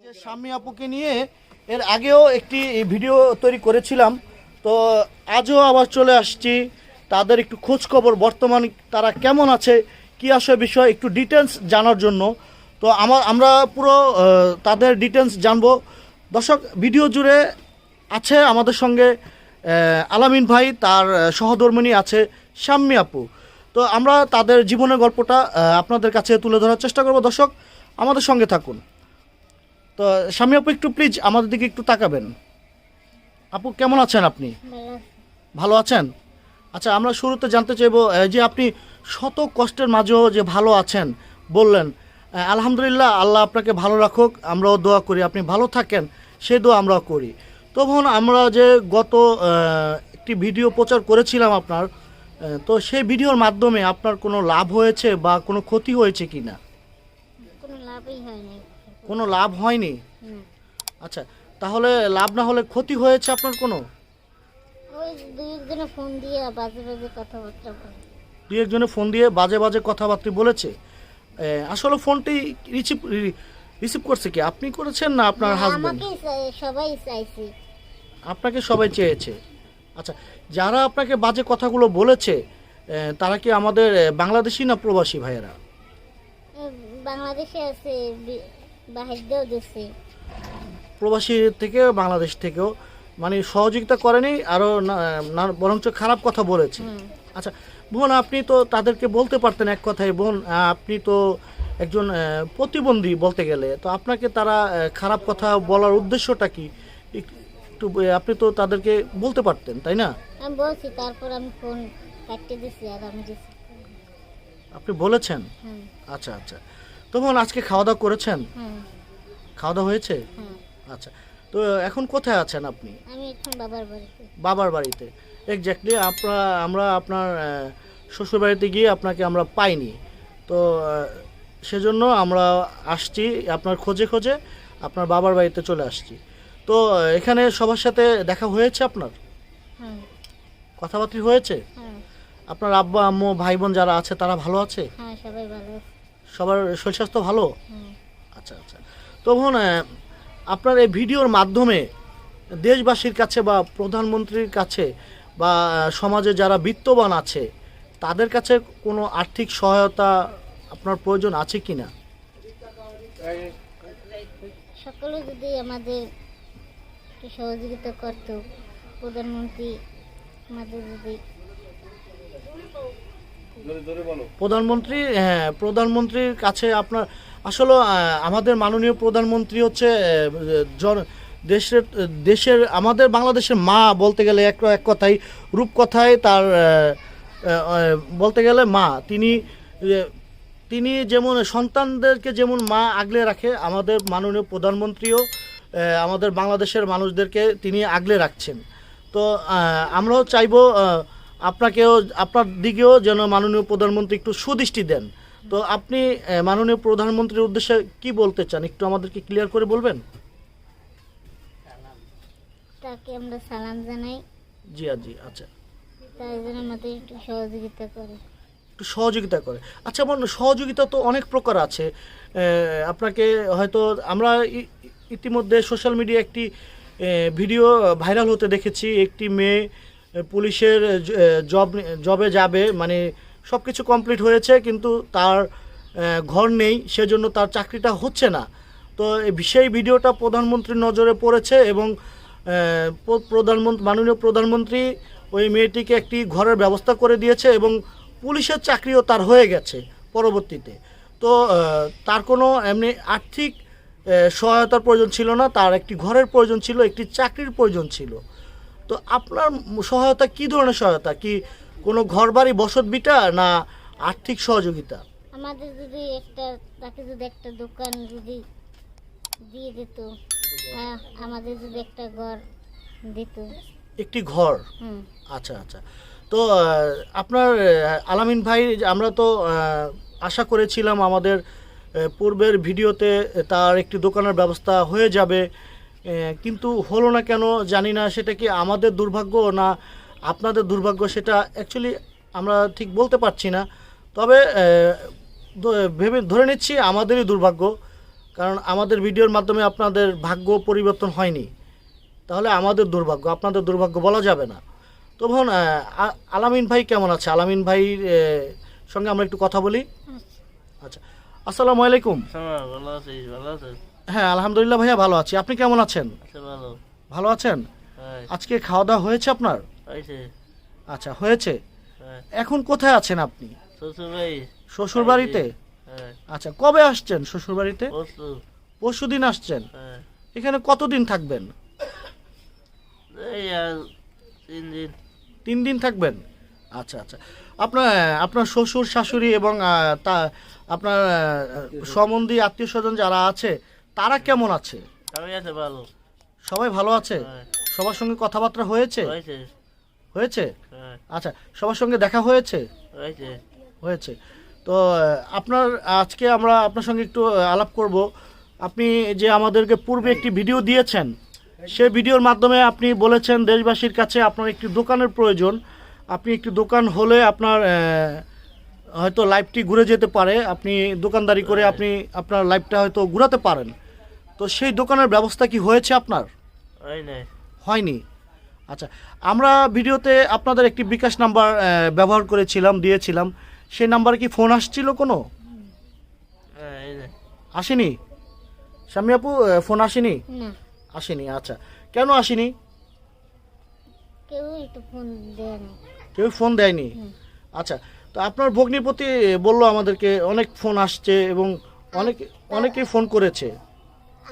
যে স্বামী আপুকে নিয়ে এর আগেও একটি ভিডিও তৈরি করেছিলাম। তো আজও আবার চলে আসছি। তাদের একটু খোঁজ খবর বর্তমান তারা কেমন আছে কি আসে বিষয় একটু ডিটেলস জানার জন্য। তো আমার আমরা পুরো তাদের ডিটেলস জানব। দর্শক ভিডিও জুড়ে আছে আমাদের সঙ্গে আলামিন ভাই তার আহ, সহধর্মিণী আছে শাম্মী আপু। তো আমরা তাদের জীবনের গল্পটা আপনাদের কাছে তুলে ধরার চেষ্টা করব। দর্শক আমাদের সঙ্গে থাকুন। তো স্বামী আপু একটু প্লিজ আমাদের দিকে একটু তাকাবেন। আপু কেমন আছেন আপনি? ভালো। আছেন? আচ্ছা আমরা শুরুতে জানতে চাইব যে আপনি শত কষ্টের মাঝেও যে ভালো আছেন বললেন আলহামদুলিল্লাহ আল্লাহ আপনাকে ভালো রাখুক আমরাও দোয়া করি আপনি ভালো থাকেন সেই দোয়া আমরাও করি। তখন আমরা যে গত একটি ভিডিও প্রচার করেছিলাম আপনার তো সেই ভিডিওর মাধ্যমে আপনার কোনো লাভ হয়েছে বা কোনো ক্ষতি হয়েছে কি না কোনো লাভই হয়নি। কোনো লাভ হয়নি? আচ্ছা তাহলে লাভ না হলে ক্ষতি হয়েছে আপনার কোনো? ফোন দিয়ে বাজে বাজে কথাবার্তা দুই একজনে ফোন দিয়ে বাজে বাজে কথাবার্তা বলেছে। আসলে ফোনটি রিসিভ রিসিভ করছে কি? আপনি করেছেন না আপনার হাজবেন্ড চাই- সবাই চাইছে। আপনাকে সবাই চেয়েছে। আচ্ছা যারা আপনাকে বাজে কথাগুলো বলেছে তারা কি আমাদের বাংলাদেশি না প্রবাসী ভাইয়েরা? বাংলাদেশে আছে প্রবাসী থেকে বাংলাদেশ থেকেও মানে সহযোগিতা করেনি আরও না বরঞ্চ খারাপ কথা বলেছে। আচ্ছা বোন আপনি তো তাদেরকে বলতে পারতেন এক কথায় বোন আপনি তো একজন প্রতিবন্ধী বলতে গেলে তো আপনাকে তারা খারাপ কথা বলার উদ্দেশ্যটা কি? একটু আপনি তো তাদেরকে বলতে পারতেন তাই না? আমি বলছি তারপর আমি ফোন কাটতে দিছি আর আমি আপনি বলেছেন? আচ্ছা আচ্ছা। তো বোন আজকে খাওয়া দাওয়া করেছেন? খাওয়া দাওয়া হয়েছে? আচ্ছা। তো এখন কোথায় আছেন আপনি? আমি এখন বাবার বাড়িতে। বাবার বাড়িতে। এক্স্যাক্টলি আপনার আমরা আপনার শ্বশুর বাড়িতে গিয়ে আপনাকে আমরা পাইনি। তো সেজন্য আমরা আসছি আপনার খোঁজে খোঁজে আপনার বাবার বাড়িতে চলে আসছি। তো এখানে সবার সাথে দেখা হয়েছে আপনার? কথাবার্তা হয়েছে? হ্যাঁ আপনার আব্বা আম্মু ভাই বোন যারা আছে তারা ভালো আছে? হ্যাঁ সবাই ভালো আছে। সবার শরীর স্বাস্থ্য ভালো? আচ্ছা আচ্ছা। তখন আপনার এই ভিডিওর মাধ্যমে দেশবাসীর কাছে বা প্রধানমন্ত্রীর কাছে বা সমাজে যারা বিত্তবান আছে তাদের কাছে কোনো আর্থিক সহায়তা আপনার প্রয়োজন আছে কি না সকলে যদি আমাদের সহযোগিতা করতো প্রধানমন্ত্রী আমাদের যদি প্রধানমন্ত্রী হ্যাঁ প্রধানমন্ত্রীর কাছে আপনার, আসলে আমাদের মাননীয় প্রধানমন্ত্রী হচ্ছে দেশের দেশের, আমাদের বাংলাদেশের মা বলতে গেলে এক এক কথাই, রূপকথায় তার বলতে গেলে মা। তিনি তিনি যেমন সন্তানদেরকে যেমন মা আগলে রাখে, আমাদের মাননীয় প্রধানমন্ত্রীও আমাদের বাংলাদেশের মানুষদেরকে তিনি আগলে রাখছেন। তো আমরাও চাইব আপনাকেও আপনার দিকেও যেন মাননীয় প্রধানমন্ত্রী একটু সুদৃষ্টি দেন। তো আপনি মাননীয় প্রধানমন্ত্রীর উদ্দেশ্যে কি বলতে চান? একটু আমাদেরকে ক্লিয়ার করে বলবেন? তাকে আমরা সালাম জানাই। জি জি আচ্ছা। আমাদের একটু সহযোগিতা করে। একটু সহযোগিতা করে। আচ্ছা আমার সহযোগিতা তো অনেক প্রকার আছে। আপনাকে হয়তো আমরা ইতিমধ্যে সোশ্যাল মিডিয়া একটি ভিডিও ভাইরাল হতে দেখেছি। একটি মেয়ে পুলিশের জব জবে যাবে মানে সব কিছু কমপ্লিট হয়েছে, কিন্তু তার ঘর নেই, সেজন্য তার চাকরিটা হচ্ছে না। তো সেই ভিডিওটা প্রধানমন্ত্রীর নজরে পড়েছে এবং প্রধানমন্ত্রী মাননীয় প্রধানমন্ত্রী ওই মেয়েটিকে একটি ঘরের ব্যবস্থা করে দিয়েছে এবং পুলিশের চাকরিও তার হয়ে গেছে পরবর্তীতে। তো তার কোনো এমনি আর্থিক সহায়তার প্রয়োজন ছিল না, তার একটি ঘরের প্রয়োজন ছিল, একটি চাকরির প্রয়োজন ছিল। তো আপনার সহায়তা কি ধরনের সহায়তা? কি কোনো ঘর বাড়ি বসত বিটা না আর্থিক সহযোগিতা? আমাদের যদি একটা তাকে যদি একটা দোকান যদি দিয়ে দিত হ্যাঁ আমাদের যদি একটা ঘর দিত। একটি ঘর? আচ্ছা আচ্ছা। তো আপনার আলামিন ভাই আমরা তো আশা করেছিলাম আমাদের পূর্বের ভিডিওতে তার একটি দোকানের ব্যবস্থা হয়ে যাবে। কিন্তু হলো না কেন জানি না সেটা কি আমাদের দুর্ভাগ্য না আপনাদের দুর্ভাগ্য সেটা অ্যাকচুয়ালি আমরা ঠিক বলতে পারছি না। তবে ভেবে ধরে নিচ্ছি আমাদেরই দুর্ভাগ্য কারণ আমাদের ভিডিওর মাধ্যমে আপনাদের ভাগ্য পরিবর্তন হয়নি। তাহলে আমাদের দুর্ভাগ্য আপনাদের দুর্ভাগ্য বলা যাবে না। তো ভাবুন আলামিন ভাই কেমন আছে? আলামিন ভাইয়ের সঙ্গে আমরা একটু কথা বলি। আচ্ছা আসসালামু আলাইকুম। হ্যাঁ ভালো আছিস ভালো আছিস? হ্যাঁ আলহামদুলিল্লাহ ভাইয়া ভালো আছি। আপনি কেমন আছেন? আচ্ছা ভালো। ভালো আছেন? হ্যাঁ। আজকে খাওয়া দাওয়া হয়েছে আপনার? আচ্ছা হয়েছে? হ্যাঁ। এখন কোথায় আছেন আপনি? শ্বশুর বাড়িতে হ্যাঁ। আচ্ছা কবে আসছেন শ্বশুর বাড়িতে পরশু। দিন আসছেন। এখানে কতদিন থাকবেন? তিন দিন। তিন দিন থাকবেন? আচ্ছা আচ্ছা। আপনার আপনার শ্বশুর শাশুড়ি এবং তা আপনার সম্বন্ধী আত্মীয় স্বজন যারা আছে তারা কেমন আছে? সবাই আছে ভালো। সবাই ভালো আছে? হ্যাঁ। সবার সঙ্গে কথাবার্তা হয়েছে? হয়েছে। হ্যাঁ। আচ্ছা সবার সঙ্গে দেখা হয়েছে? হয়েছে। তো আপনার আজকে আমরা আপনার সঙ্গে একটু আলাপ করব। আপনি যে আমাদেরকে পূর্বে একটি ভিডিও দিয়েছেন সেই ভিডিওর মাধ্যমে আপনি বলেছেন দেশবাসীর কাছে আপনার একটি দোকানের প্রয়োজন। আপনি একটি দোকান হলে আপনার হয়তো লাইফটি ঘুরে যেতে পারে। আপনি দোকানদারি করে আপনি আপনার লাইফটা হয়তো ঘুরাতে পারেন। তো সেই দোকানের ব্যবস্থা কি হয়েছে আপনার? হয়নি? আচ্ছা আমরা ভিডিওতে আপনাদের একটি বিকাশ নাম্বার ব্যবহার করেছিলাম দিয়েছিলাম। সেই নাম্বারে কি ফোন আসছিল কোনো? হ্যাঁ আসেনি? স্বামী আপু ফোন আসেনি? আসেনি আচ্ছা। কেন আসেনি? কেউ ফোন কেউ দেয়নি? আচ্ছা তো আপনার ভগ্নিপতি বলল আমাদেরকে অনেক ফোন আসছে এবং অনেক অনেকেই ফোন করেছে।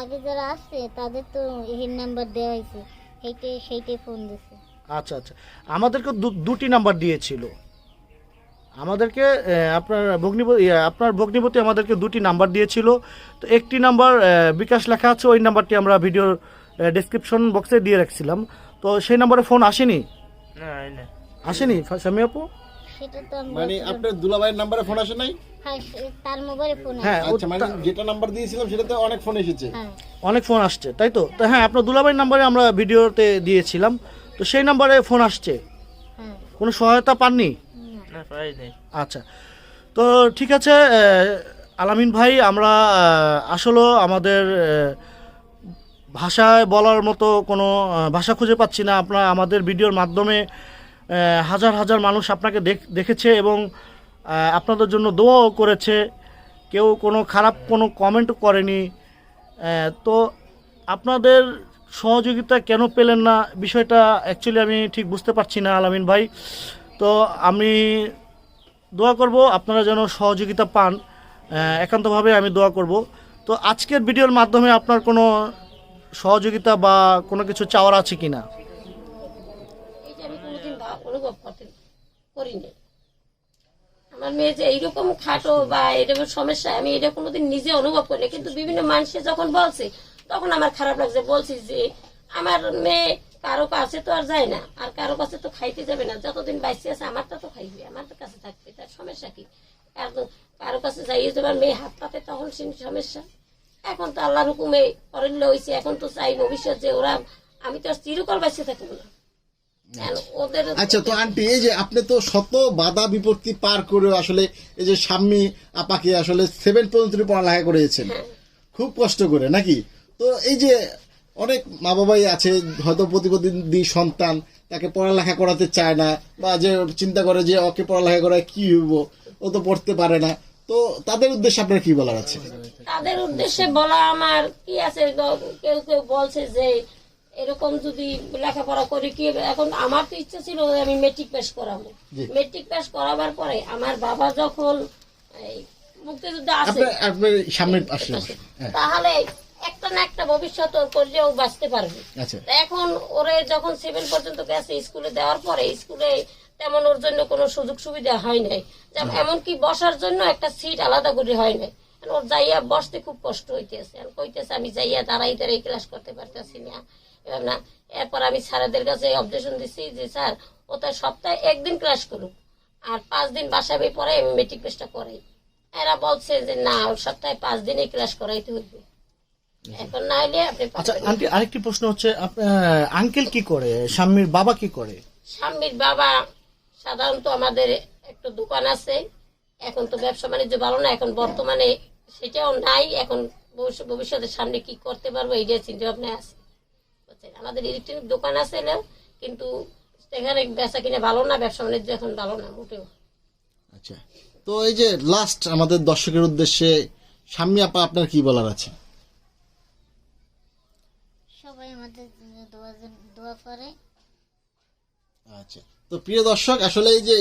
আগে যারা আসছে তাদের তো এই নাম্বার দেওয়া হয়েছে। সেইটাই সেইটাই ফোন দিছে। আচ্ছা আচ্ছা। আমাদেরকে দু- দুটি নাম্বার দিয়েছিল। আমাদেরকে আপনার ভগ্নিপতি আপনার ভগ্নিপতি আমাদেরকে দুটি নাম্বার দিয়েছিল। তো একটি নাম্বার বিকাশ লেখা আছে ওই নাম্বারটি আমরা ভিডিওর ডেসক্রিপশন বক্সে দিয়ে রাখছিলাম। তো সেই নাম্বারে ফোন আসেনি? না আসেনি? স্বামী আপু? সেটা তো আমি মানে আপনার দুলাভাইয়ের নাম্বারে ফোন আসে নাই? হ্যাঁ সে- তার মোবাইলে ফোন আছে হ্যাঁ ও আচ্ছা মানে যেটা নাম্বার দিয়েছিলাম সেটাতে অনেক ফোন এসেছে। হ্যাঁ। অনেক ফোন আসছে তাই তো? তো হ্যাঁ আপনার দুলাভাইয়ের নাম্বারে আমরা ভিডিওতে দিয়েছিলাম তো সেই নাম্বারে ফোন আসছে। হ্যাঁ। কোনো সহায়তা পাননি? না। না পাই নাই আচ্ছা তো ঠিক আছে আহ, আলামিন ভাই আমরা আহ, আসলে আমাদের আহ, ভাষায় বলার মতো কোনো আহ, ভাষা খুঁজে পাচ্ছি না। আপনার আমাদের ভিডিওর মাধ্যমে হাজার হাজার মানুষ আপনাকে দেখ- দেখেছে এবং আপনাদের জন্য দোয়াও করেছে। কেউ কোনো খারাপ কোনো কমেন্টও করেনি। তো আপনাদের সহযোগিতা কেন পেলেন না? বিষয়টা অ্যাকচুয়ালি আমি ঠিক বুঝতে পারছি না, আলামিন ভাই। তো আমি দোয়া করব আপনারা যেন সহযোগিতা পান। একান্তভাবে আমি দোয়া করব। তো আজকের ভিডিওর মাধ্যমে আপনার কোনো সহযোগিতা বা কোনো কিছু চাওয়ার আছে কি না অনুভব করতে করিনি। আমার মেয়ে যে এইরকম খাটো বা এরকম সমস্যা আমি এটা কোনোদিন নিজে অনুভব করিনি। কিন্তু বিভিন্ন মানুষে যখন বলছে, তখন আমার খারাপ লাগছে। বলছি যে, আমার মেয়ে কারও কাছে তো আর যায় না, আর কারও কাছে তো খাইতে যাবে না। যতদিন বাইসে আছে, আমারটা তো খাইবে আমার তো কাছে থাকবে। তার সমস্যা কি? কারও কারও কাছে যাইয়ে তোমার মেয়ে হাত পাতে, তখন সে সমস্যা। এখন তো আল্লাহর হুকুমে অরণ্য হয়েছে এখন তো চাই ভবিষ্যৎ যে ওরা, আমি তো আর চিরকাল বাইসে থাকব না। আচ্ছা তো আন্টি এই যে আপনি তো শত বাধা বিপত্তি পার করে আসলে এই যে স্বামী আপাকে আসলে সেভেন পর্যন্ত পড়ালেখা করেছেন। খুব কষ্ট করে নাকি? তো এই যে অনেক মা বাবাই আছে হয়তো প্রতিবন্ধী সন্তান তাকে পড়ালেখা করাতে চায় না বা যে চিন্তা করে যে ওকে পড়ালেখা করায় কি হইব ও তো পড়তে পারে না। তো তাদের উদ্দেশ্যে আপনার কি বলার আছে? তাদের উদ্দেশ্যে বলা আমার কি আছে? কেউ কেউ বলছে যে এরকম যদি লেখাপড়া করে কি এখন আমার তো ইচ্ছা ছিল আমি মেট্রিক পাস করাবো। মেট্রিক পাস করাবার পরে আমার বাবা যখন আছে হ্যাঁ। তাহলে একটা না একটা ভবিষ্যৎ ওর ও বাঁচতে পারবে। আচ্ছা। এখন ওরে যখন সেভেন পর্যন্ত গেছে স্কুলে দেওয়ার পরে স্কুলে তেমন ওর জন্য কোনো সুযোগ সুবিধা হয় নাই। এমনকি বসার জন্য একটা সিট আলাদা করে হয় নাই। ওর যাইয়া বসতে খুব কষ্ট হইতেছে। কইতেছে আমি যাইয়া দাঁড়াই দাঁড়াই ক্লাস করতে পারতেছি না। এবার না। এরপর আমি স্যারদের কাছে অবজেকশন দিচ্ছি যে স্যার ও তার সপ্তাহে একদিন ক্লাস করুক আর পাঁচ দিন বাসাবে পরে আমি মেট্রিক টেস্টটা করাই। এরা বলছে যে না ওর সপ্তাহে পাঁচ দিনে ক্লাস করাইতে হইবে। এখন না হলে আপনি আচ্ছা আন্টি আরেকটি প্রশ্ন হচ্ছে আঙ্কেল কি করে? স্বামীর বাবা কি করে? স্বামীর বাবা সাধারণত আমাদের একটা দোকান আছে। এখন তো ব্যবসা বাণিজ্য ভালো না এখন বর্তমানে সেটাও নাই। এখন ভবিষ্যৎ ভবিষ্যতে সামনে কি করতে পারব এইটা চিন্তা ভাবনা আছে। আমাদের ইলেকট্রনিক দোকান আছে না কিন্তু এখানে বেচা কিনে ভালো না ব্যবসা বাণিজ্য এখন ভালো না মোটেও। আচ্ছা। তো এই যে লাস্ট আমাদের দর্শকের উদ্দেশ্যে স্বামী আপা আপনার কি বলার আছে? সবাই আমাদের দোয়া দোয়া করে। আচ্ছা। তো প্রিয় দর্শক আসলে এই যে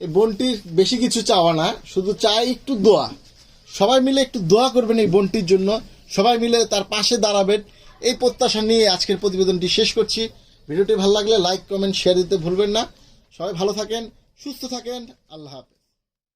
এই বোনটির বেশি কিছু চাওয়া না শুধু চাই একটু দোয়া। সবাই মিলে একটু দোয়া করবেন এই বোনটির জন্য। সবাই মিলে তার পাশে দাঁড়াবেন। এই প্রত্যাশা নিয়ে আজকের প্রতিবেদনটি শেষ করছি। ভিডিওটি ভালো লাগলে লাইক কমেন্ট শেয়ার দিতে ভুলবেন না। সবাই ভালো থাকেন, সুস্থ থাকেন। আল্লাহ হাফেজ।